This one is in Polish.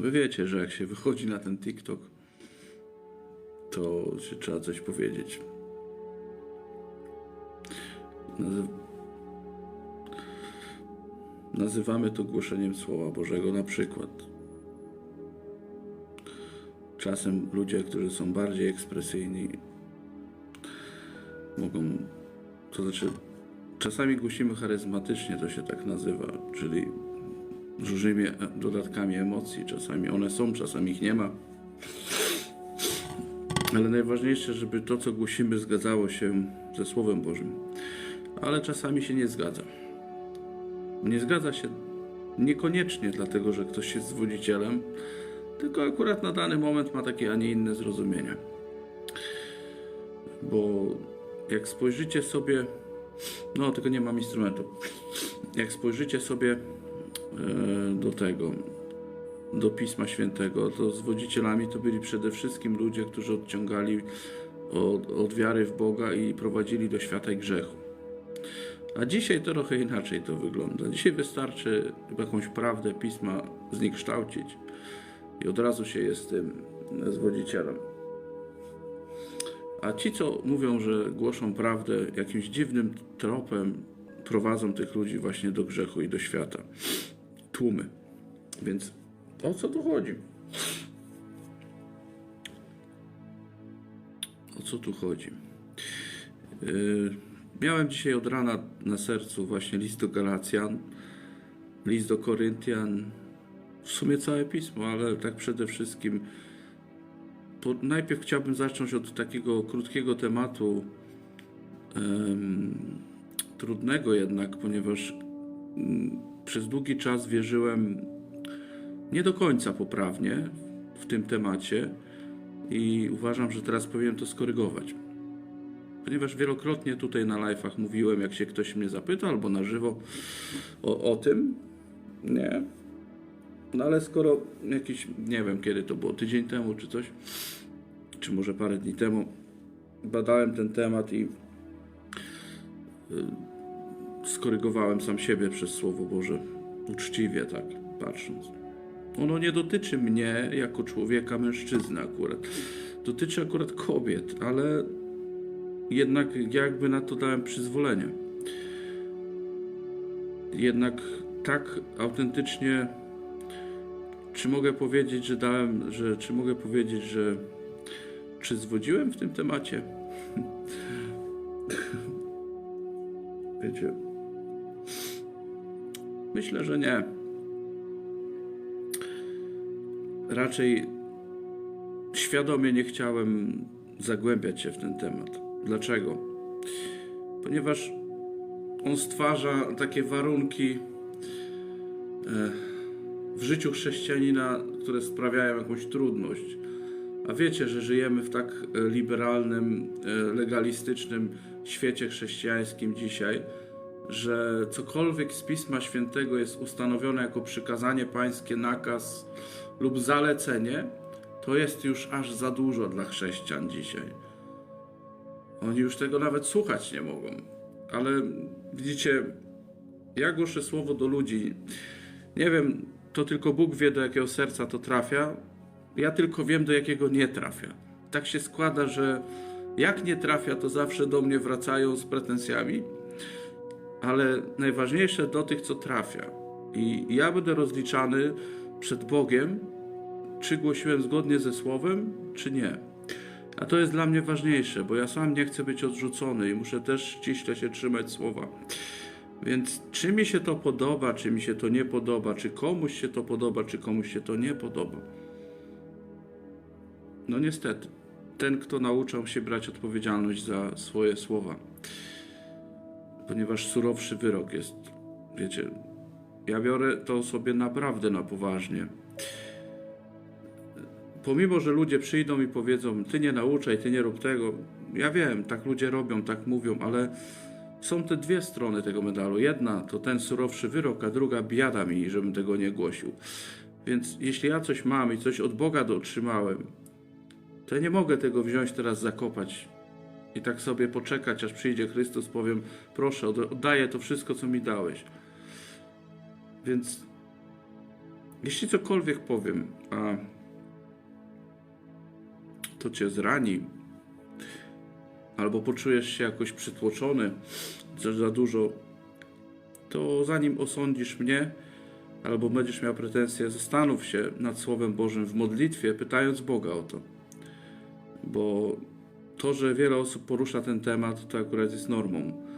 Wy wiecie, że jak się wychodzi na ten TikTok, to się trzeba coś powiedzieć. Nazy- Nazywamy to głoszeniem Słowa Bożego na przykład. Czasem ludzie, którzy są bardziej ekspresyjni, mogą, to znaczy, czasami głosimy charyzmatycznie, to się tak nazywa, czyli różnymi e, dodatkami emocji. Czasami one są, czasami ich nie ma. Ale najważniejsze, żeby to, co głosimy, zgadzało się ze Słowem Bożym. Ale czasami się nie zgadza. Nie zgadza się niekoniecznie dlatego, że ktoś jest zwodzicielem, tylko akurat na dany moment ma takie, a nie inne zrozumienie. Bo jak spojrzycie sobie, no tylko nie mam instrumentu, jak spojrzycie sobie do tego, do Pisma Świętego, to zwodzicielami to byli przede wszystkim ludzie, którzy odciągali od, od wiary w Boga i prowadzili do świata i grzechu. A dzisiaj to trochę inaczej to wygląda. Dzisiaj wystarczy jakąś prawdę Pisma zniekształcić i od razu się jest tym zwodzicielem. A ci, co mówią, że głoszą prawdę, jakimś dziwnym tropem prowadzą tych ludzi właśnie do grzechu i do świata. Tłumy. Więc o co tu chodzi? O co tu chodzi? Yy, miałem dzisiaj od rana na sercu właśnie list do Galacjan, list do Koryntian, w sumie całe pismo, ale tak przede wszystkim. Po, najpierw chciałbym zacząć od takiego krótkiego tematu, em, trudnego jednak, ponieważ przez długi czas wierzyłem nie do końca poprawnie w tym temacie i uważam, że teraz powinienem to skorygować. Ponieważ wielokrotnie tutaj na live'ach mówiłem, jak się ktoś mnie zapyta albo na żywo o, o tym, nie. No ale skoro jakiś, nie wiem kiedy to było, tydzień temu czy coś, czy może parę dni temu, badałem ten temat i y, skorygowałem sam siebie przez Słowo Boże, uczciwie tak patrząc. Ono nie dotyczy mnie jako człowieka, mężczyzny akurat. Dotyczy akurat kobiet, ale jednak jakby na to dałem przyzwolenie. Jednak tak autentycznie, czy mogę powiedzieć, że dałem, że, czy mogę powiedzieć, że czy zwodziłem w tym temacie? Wiecie, myślę, że nie. Raczej świadomie nie chciałem zagłębiać się w ten temat. Dlaczego? Ponieważ on stwarza takie warunki e, w życiu chrześcijanina, które sprawiają jakąś trudność. A wiecie, że żyjemy w tak liberalnym, e, legalistycznym świecie chrześcijańskim dzisiaj, że cokolwiek z Pisma Świętego jest ustanowione jako przykazanie pańskie, nakaz lub zalecenie, to jest już aż za dużo dla chrześcijan dzisiaj. Oni już tego nawet słuchać nie mogą. Ale widzicie, ja głoszę słowo do ludzi. Nie wiem, to tylko Bóg wie, do jakiego serca to trafia. Ja tylko wiem, do jakiego nie trafia. Tak się składa, że jak nie trafia, to zawsze do mnie wracają z pretensjami, ale najważniejsze do tych, co trafia. I ja będę rozliczany przed Bogiem, czy głosiłem zgodnie ze Słowem, czy nie. A to jest dla mnie ważniejsze, bo ja sam nie chcę być odrzucony i muszę też ściśle się trzymać słowa. Więc czy mi się to podoba, czy mi się to nie podoba, czy komuś się to podoba, czy komuś się to nie podoba. No niestety, ten, kto nauczał się brać odpowiedzialność za swoje słowa, ponieważ surowszy wyrok jest, wiecie, ja biorę to sobie naprawdę na poważnie pomimo, że ludzie przyjdą i powiedzą, ty nie nauczaj, ty nie rób tego, ja wiem, tak ludzie robią, tak mówią, ale są te dwie strony tego medalu. Jedna to ten surowszy wyrok, a druga biada mi, żebym tego nie głosił. Więc jeśli ja coś mam i coś od Boga otrzymałem, to ja nie mogę tego wziąć teraz zakopać i tak sobie poczekać, aż przyjdzie Chrystus, powiem, proszę, oddaję to wszystko, co mi dałeś. Więc jeśli cokolwiek powiem, a to cię zrani, albo poczujesz się jakoś przytłoczony, że za dużo, to zanim osądzisz mnie, albo będziesz miał pretensje, zastanów się nad Słowem Bożym w modlitwie, pytając Boga o to. Bo to, że wiele osób porusza ten temat, to akurat jest normą.